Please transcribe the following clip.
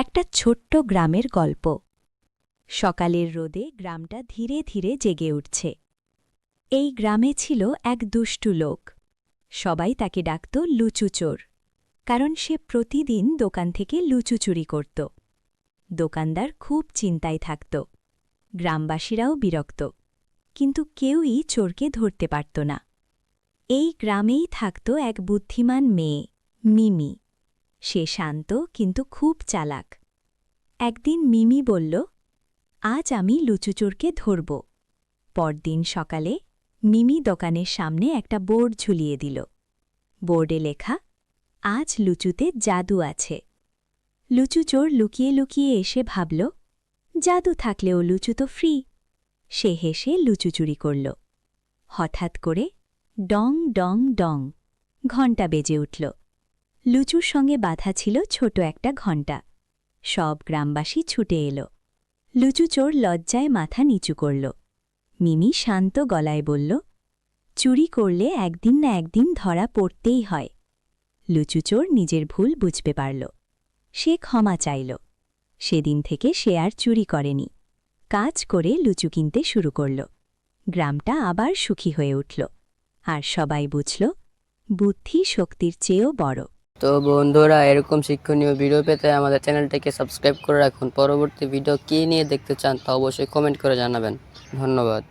একটা ছোট্ট গ্রামের গল্প। সকালের রোদে গ্রামটা ধীরে ধীরে জেগে উঠছে। এই গ্রামে ছিল এক দুষ্টু লোক। সবাই তাকে ডাকত লুচুচোর কারণ সে প্রতিদিন দোকান থেকে লুচু চুরি করত। দোকানদার খুব চিন্তায় থাকত। গ্রামবাসীরাও বিরক্ত, কিন্তু কেউই চোরকে ধরতে পারত না। এই গ্রামেই থাকত এক বুদ্ধিমান মেয়ে, মিমি। সে শান্ত কিন্তু খুব চালাক। একদিন মিমি বলল, আজ আমি লুচুচোরকে ধরব। পরদিন সকালে মিমি দোকানের সামনে একটা বোর্ড ঝুলিয়ে দিল। বোর্ডে লেখা, আজ লুচুতে জাদু আছে। লুচুচোর লুকিয়ে লুকিয়ে এসে ভাবল, জাদু থাকলেও লুচু তো ফ্রি। সে হেসে লুচু চুরি করল। হঠাৎ করে ডং ডং ডং, ঘণ্টা বেজে উঠল। লুচুর সঙ্গে বাধা ছিল ছোট একটা ঘণ্টা। সব গ্রামবাসী ছুটে এলো। লুচু চোর লজ্জায় মাথা নিচু করল। মিমি শান্ত গলায় বলল, চুরি করলে একদিন না একদিন ধরা পড়তেই হয়। লুচু চোর নিজের ভুল বুঝতে পারল। সে ক্ষমা চাইল। সেদিন থেকে সে আর চুরি করেনি। কাজ করে লুচু কিনতে শুরু করল। গ্রামটা আবার সুখী হয়ে উঠল। আর সবাই বুঝল, বুদ্ধি শক্তির চেয়েও বড়। তো বন্ধুরা, এরকম শিক্ষণীয় ভিডিও পেতে আমাদের চ্যানেলটাকে সাবস্ক্রাইব করে রাখুন। পরবর্তী ভিডিও কী নিয়ে দেখতে চান তা অবশ্যই কমেন্ট করে জানাবেন। ধন্যবাদ।